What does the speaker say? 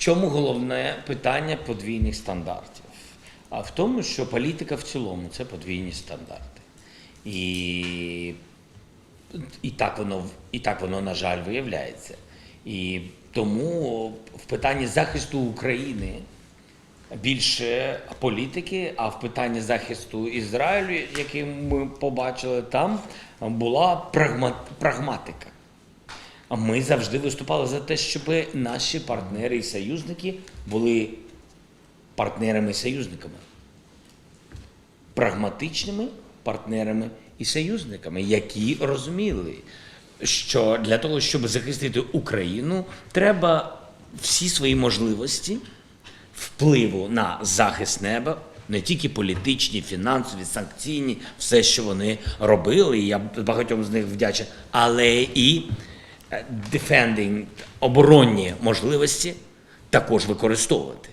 чому головне питання подвійних стандартів? А в тому, що політика в цілому це подвійні стандарти. І, і, так, воно, і так воно, на жаль, виявляється. І тому в питанні захисту України більше політики, а в питанні захисту Ізраїлю, який ми побачили, там була прагма, прагматика. А ми завжди виступали за те, щоб наші партнери і союзники були партнерами і союзниками. Прагматичними партнерами і союзниками, які розуміли, що для того, щоб захистити Україну, треба всі свої можливості впливу на захист неба, не тільки політичні, фінансові, санкційні, все, що вони робили, і я багатьом з них вдячний, але і defending, оборонні можливості також використовувати.